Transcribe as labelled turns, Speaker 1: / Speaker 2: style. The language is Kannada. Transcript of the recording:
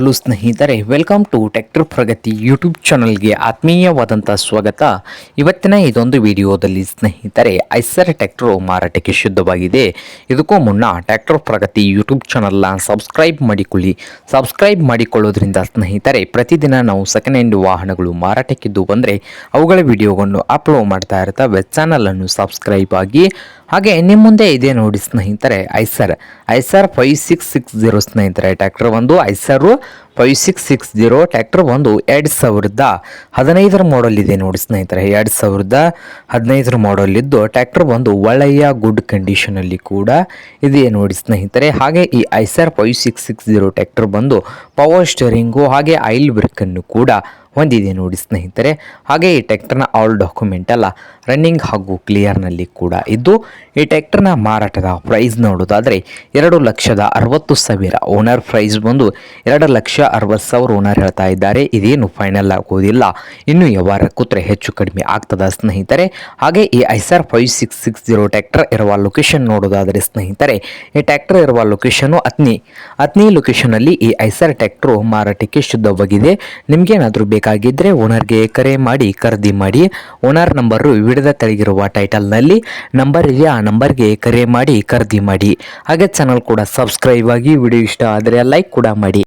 Speaker 1: ಹಲೋ ಸ್ನೇಹಿತರೆ welcome to tractor Pragati YouTube ಚಾನಲ್ಗೆ ಆತ್ಮೀಯವಾದಂಥ ಸ್ವಾಗತ. ಇವತ್ತಿನ ಇದೊಂದು ವಿಡಿಯೋದಲ್ಲಿ ಸ್ನೇಹಿತರೆ ಐಸರ್ ಟ್ಯಾಕ್ಟ್ರು ಮಾರಾಟಕ್ಕೆ ಶುದ್ಧವಾಗಿದೆ ಇದಕ್ಕೂ ಮುನ್ನ ಟ್ಯಾಕ್ಟರ್ ಪ್ರಗತಿ ಯೂಟ್ಯೂಬ್ ಚಾನಲ್ನ ಸಬ್ಸ್ಕ್ರೈಬ್ ಮಾಡಿಕೊಳ್ಳಿ. ಸಬ್ಸ್ಕ್ರೈಬ್ ಮಾಡಿಕೊಳ್ಳೋದ್ರಿಂದ ಸ್ನೇಹಿತರೆ, ಪ್ರತಿದಿನ ನಾವು ಸೆಕೆಂಡ್ ಹ್ಯಾಂಡ್ ವಾಹನಗಳು ಮಾರಾಟಕ್ಕಿದ್ದು ಬಂದರೆ, ಅವುಗಳ ವಿಡಿಯೋವನ್ನು ಅಪ್ಲೋಡ್ ಮಾಡ್ತಾ ಇರ್ತವೆ. ಚಾನಲನ್ನು ಸಬ್ಸ್ಕ್ರೈಬ್ ಆಗಿ. ಹಾಗೆ ನಿಮ್ಮ ಮುಂದೆ ಇದೆ ನೋಡಿ ಸ್ನೇಹಿತರೆ Eicher Eicher five six six zero ಸ್ನೇಹಿತರೆ ಟ್ಯಾಕ್ಟರ್ ಒಂದು Eicher five six six zero tractor ಒಂದು ಎರಡು ಸಾವಿರದ ಹದಿನೈದರ ಮಾಡಲ್ ಇದೆ ನೋಡಿ ಸ್ನೇಹಿತರೆ. ಎರಡು ಸಾವಿರದ ಹದಿನೈದರ ಮಾಡಲ್ ಇದ್ದು ಟ್ಯಾಕ್ಟರ್ ಒಂದು ಒಳ್ಳೆಯ ಗುಡ್ ಕಂಡೀಷನಲ್ಲಿ ಕೂಡ ಇದೆ ನೋಡಿ ಸ್ನೇಹಿತರೆ. ಹಾಗೆ ಈ Eicher five six six zero tractor ಬಂದು ಪವರ್ ಸ್ಟೇರಿಂಗು ಹಾಗೆ ಆಯಿಲ್ ಬ್ರೇಕನ್ನು ಕೂಡ ಹೊಂದಿದೆ ನೋಡಿ ಸ್ನೇಹಿತರೆ. ಹಾಗೆ ಈ ಟ್ಯಾಕ್ಟರ್ನ ಆಲ್ ಡಾಕ್ಯುಮೆಂಟ್ ಎಲ್ಲ ರನ್ನಿಂಗ್ ಹಾಗೂ ಕ್ಲಿಯರ್ನಲ್ಲಿ ಕೂಡ ಇದ್ದು, ಈ ಟ್ಯಾಕ್ಟರ್ನ ಮಾರಾಟದ ಪ್ರೈಸ್ ನೋಡೋದಾದರೆ ಎರಡು ಲಕ್ಷದ ಅರವತ್ತು ಸಾವಿರ ಓನರ್ ಪ್ರೈಸ್ ಬಂದು ಎರಡು ಲಕ್ಷ ಅರವತ್ತು ಸಾವಿರ ಓನರ್ ಹೇಳ್ತಾ ಇದ್ದಾರೆ. ಇದೇನು ಫೈನಲ್ ಆಗೋದಿಲ್ಲ. ಇನ್ನು ವ್ಯವಹಾರ ಕೂತ್ರೆ ಹೆಚ್ಚು ಕಡಿಮೆ ಆಗ್ತದ ಸ್ನೇಹಿತರೆ. ಹಾಗೆ ಈ Eicher five six six zero tractor ಇರುವ ಲೊಕೇಶನ್ ನೋಡೋದಾದರೆ ಸ್ನೇಹಿತರೆ, ಈ ಟ್ಯಾಕ್ಟರ್ ಇರುವ ಲೊಕೇಶನು ಅತ್ನಿ ಅತ್ನಿ ಲೊಕೇಶನಲ್ಲಿ ಈ ಐಸರ್ ಟ್ಯಾಕ್ಟ್ರು ಮಾರಾಟಕ್ಕೆ ಶುದ್ಧವಾಗಿದೆ. ನಿಮ್ಗೇನಾದರೂ ಬೇಕಾಗಿದ್ದರೆ ಓನರ್ಗೆ ಕರೆ ಮಾಡಿ, ಖರೀದಿ ಮಾಡಿ. ಓನರ್ ನಂಬರು ವಿಡಿದ ತೆಳಗಿರುವ ಟೈಟಲ್ನಲ್ಲಿ ನಂಬರ್ ಇದೆ ಆ ನಂಬರ್ಗೆ ಕರೆ ಮಾಡಿ, ಖರೀದಿ ಮಾಡಿ. ಹಾಗೆ ಚಾನಲ್ ಕೂಡ ಸಬ್ಸ್ಕ್ರೈಬ್ ಆಗಿ, ವಿಡಿಯೋ ಇಷ್ಟ ಆದರೆ ಲೈಕ್ ಕೂಡ ಮಾಡಿ.